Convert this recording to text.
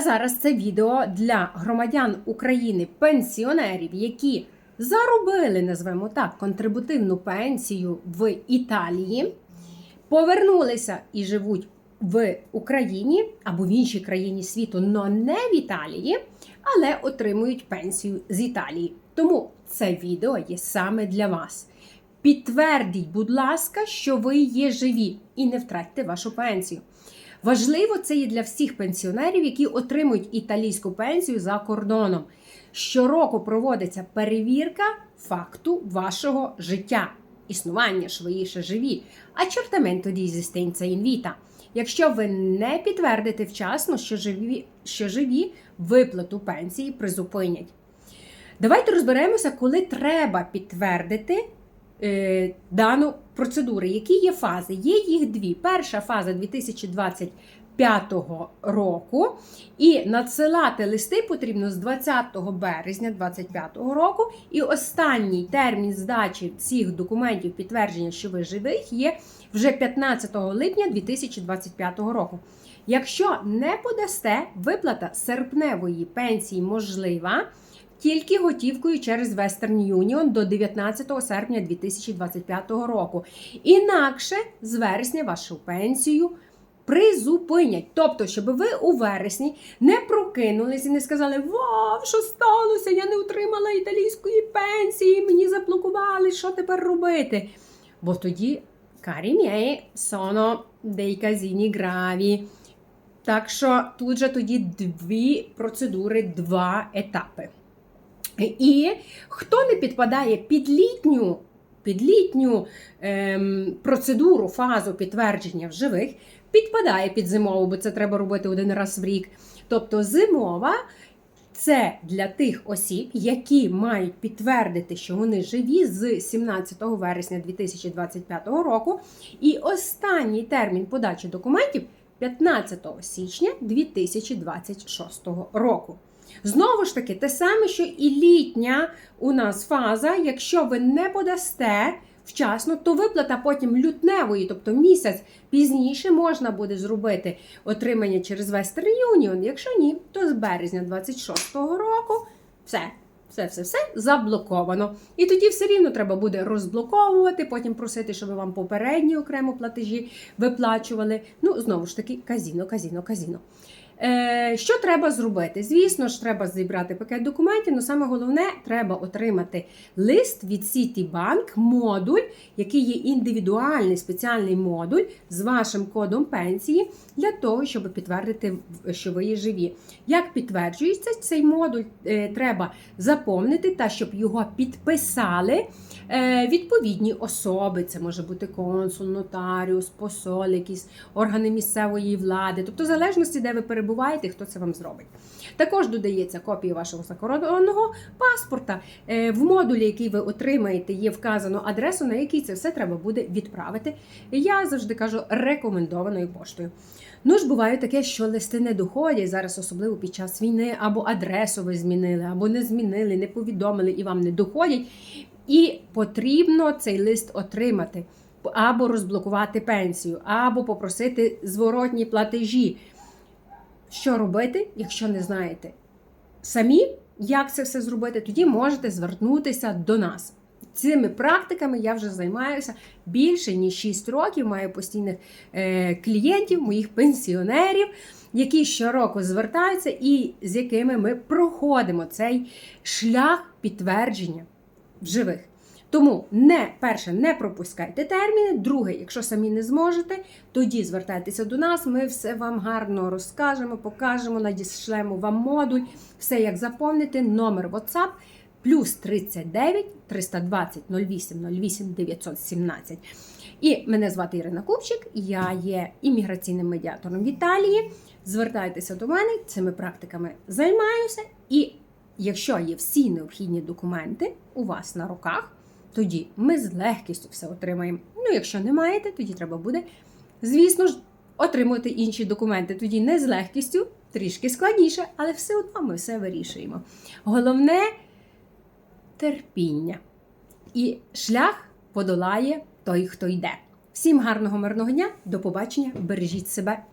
А зараз це відео для громадян України, пенсіонерів, які заробили, назвемо так, контрибутивну пенсію в Італії, повернулися і живуть в Україні або в іншій країні світу, але не в Італії, але отримують пенсію з Італії. Тому це відео є саме для вас. Підтвердіть, будь ласка, що ви є живі і не втратьте вашу пенсію. Важливо це є для всіх пенсіонерів, які отримують італійську пенсію за кордоном. Щороку проводиться перевірка факту вашого життя, існування що ви живі, accertamento di esistenza in vita. Якщо ви не підтвердите вчасно, що живі, що живі виплату пенсії призупинять. Давайте розберемося, коли треба підтвердити дану процедуру. Які є фази? Є їх дві. Перша фаза 2025 року, і надсилати листи потрібно з 20 березня 2025 року. І останній термін здачі цих документів підтвердження, що ви живих, є вже 15 липня 2025 року. Якщо не подасте, виплата серпневої пенсії можлива тільки готівкою через Western Union до 19 серпня 2025 року. Інакше з вересня вашу пенсію призупинять. Тобто, щоб ви у вересні не прокинулись і не сказали: Вау, що сталося? Я не отримала італійської пенсії, мені заблокували, що тепер робити? Бо тоді, карі мій, соно dei casini gravi. Так що тут же тоді дві процедури, два етапи. І хто не підпадає під літню, під літню ем, процедуру, фазу підтвердження в живих, підпадає під зимову, бо це треба робити один раз в рік. Тобто зимова це для тих осіб, які мають підтвердити, що вони живі з 17 вересня 2025 року. І останній термін подачі документів 15 січня 2026 року. Знову ж таки, те саме, що і літня у нас фаза, якщо ви не подасте вчасно, то виплата потім лютневої, тобто місяць пізніше можна буде зробити отримання через Western Union. Якщо ні, то з березня 26-го року все. Все, все, все заблоковано. І тоді все рівно треба буде розблоковувати, потім просити, щоб вам попередні окремо платежі виплачували. Ну, знову ж таки, казіно, казіно, казіно. Е, Що треба зробити? Звісно ж, треба зібрати пакет документів, але саме головне, треба отримати лист від Citibank, модуль, який є індивідуальний спеціальний модуль з вашим кодом пенсії, для того, щоб підтвердити, що ви є живі. Як підтверджується цей модуль, е, треба заповнити та щоб його підписали е, відповідні особи. Це може бути консул, нотаріус, посол, якісь органи місцевої влади, тобто в залежності, де ви перебуваєте, хто це вам зробить. Також додається копія вашого закордонного паспорта. Е, В модулі, який ви отримаєте, є вказано адресу, на якій це все треба буде відправити. Я завжди кажу рекомендованою поштою. Ну ж, буває таке, що листи не доходять зараз, особливо під час війни, або адресу ви змінили, або не змінили, не повідомили і вам не доходять. І потрібно цей лист отримати, або розблокувати пенсію, або попросити зворотні платежі. Що робити, якщо не знаєте самі, як це все зробити, тоді можете звернутися до нас. Цими практиками я вже займаюся більше ніж 6 років. Маю постійних е, клієнтів, моїх пенсіонерів, які щороку звертаються і з якими ми проходимо цей шлях підтвердження в живих. Тому не перше, не пропускайте терміни. Друге, якщо самі не зможете, тоді звертайтеся до нас. Ми все вам гарно розкажемо, покажемо, надішлемо вам модуль, все як заповнити, номер WhatsApp плюс 39 320 08 08 917. І мене звати Ірина Купчик, я є імміграційним медіатором в Італії. Звертайтеся до мене, цими практиками займаюся. І якщо є всі необхідні документи у вас на руках, тоді ми з легкістю все отримаємо. Ну, якщо не маєте, тоді треба буде, звісно ж, отримувати інші документи. Тоді не з легкістю, трішки складніше, але все одно ми все вирішуємо. Головне терпіння. І шлях подолає той, хто йде. Всім гарного мирного дня, до побачення, бережіть себе